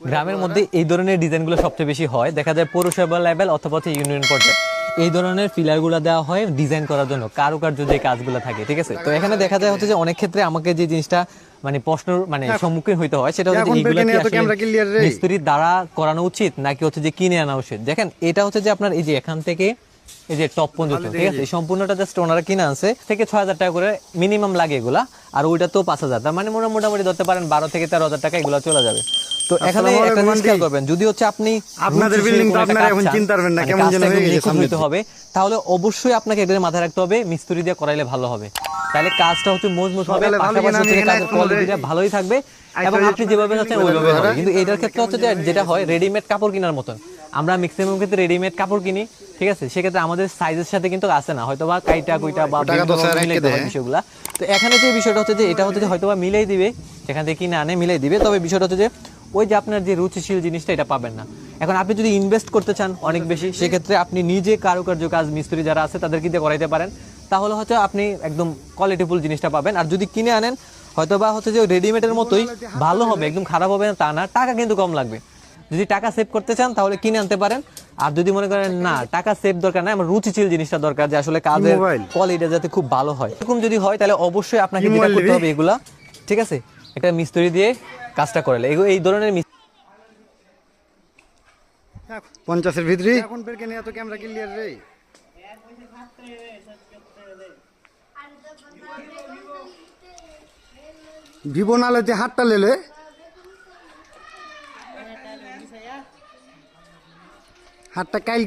গ্রামের মধ্যে এই ধরনের ডিজাইনগুলো সবচেয়ে বেশি হয়। দেখা যায় পৌরসভা লেভেল অথবা ইউনিয়ন পর্যায়ে। এই ধরনের পিলারগুলো দেওয়া হয় ডিজাইন করার জন্য কারুকার্য যে কাজগুলো থাকে ঠিক আছে? তো এখানে দেখা যায় হচ্ছে যে অনেক ক্ষেত্রে আমাকে যে জিনিসটা মানে প্রশ্ন মানে সম্মুখীন হইতে হয় সেটা হচ্ছে এইগুলা কি আসলে মিস্ত্রির দ্বারা করানো উচিত নাকি হচ্ছে যে কিনে আনা উচিত? দেখেন এটা হচ্ছে যে আপনার এই যে এখান থেকে এই যে টপ পর্যন্ত ঠিক আছে? সম্পূর্ণটা জাস্ট ওনারা কিনে আনছে। থেকে ছয় হাজার টাকা করে মিনিমাম লাগে এগুলা আর ওইটা তো পাঁচ হাজার। তার মানে মোটা- মোটামুটি ধরতে পারেন বারো থেকে তেরো হাজার টাকা এগুলো চলে যাবে। তো এখানে একটা জিনিস খেয়াল করবেন যদি হচ্ছে আপনি আপনাদের building তো আপনারা এখন চান, চিনতে পারবেন না, মানে কেমন যেন হয়ে গেছে হবে তাহলে অবশ্যই আপনাকে এটার মাথায় রাখতে হবে মিস্ত্রি দিয়ে করাইলে ভালো হবে। তাহলে কাজটা হচ্ছে মজবুত হবে পাশাপাশি হচ্ছে কাজের কোয়ালিটিটা ভালোই থাকবে এবং আপনি যেভাবে চাচ্ছেন ওইভাবে হবে। কিন্তু এটার ক্ষেত্রে হচ্ছে যেটা হয় রেডিমেড কাপড় কেনার মতন। আমরা ম্যাক্সিমাম ক্ষেত্রে রেডিমেড কাপড় কিনি ঠিক আছে? সেক্ষেত্রে আমাদের সাইজের সাথে কিন্তু আসে না হয়তো বা কাইটা কুইটা বা। বিষয়গুলা। তো এখানে যে বিষয়টা হচ্ছে যে এটা হচ্ছে যে হয়তো বা মিলাই দিবে সেখান থেকে কিনে আনে মিলাই দিবে। তবে বিষয়টা হচ্ছে যে ওই যে আপনার যে রুচিশীল জিনিসটা এটা পাবেন না। এখন আপনি যদি ইনভেস্ট করতে চান অনেক বেশি সেক্ষেত্রে আপনি নিজে কারুকার্য কাজ মিস্ত্রি যারা আছে তাদেরকে দিয়ে করাইতে পারেন। তাহলে হয়তো আপনি একদম কোয়ালিটিফুল জিনিসটা পাবেন। আর যদি কিনে আনেন হয়তো বা হচ্ছে যে রেডিমেডের মতোই ভালো হবে একদম খারাপ হবে না তা না। টাকা কিন্তু কম লাগবে। যদি টাকা সেভ করতে চান তাহলে কিনে আনতে পারেন। আর যদি মনে করেন না টাকা সেভ দরকার না আমার রুচিশীল জিনিসটা দরকার যে আসলে কাজের কোয়ালিটি যাতে খুব ভালো হয়। এরকম যদি হয় তাহলে অবশ্যই আপনাকে যেটা করতে হবে এগুলা ঠিক আছে? একটা মিস্ত্রি দিয়ে কাজটা করালে এই ধরনের মিস্ত্রি পঞ্চাশের ভিতরে? এখন পেকে নিয়ে তো ক্যামেরা ক্লিয়ার রে। ভিভো নালে যে হাতটা লেলে হাতটা কাইল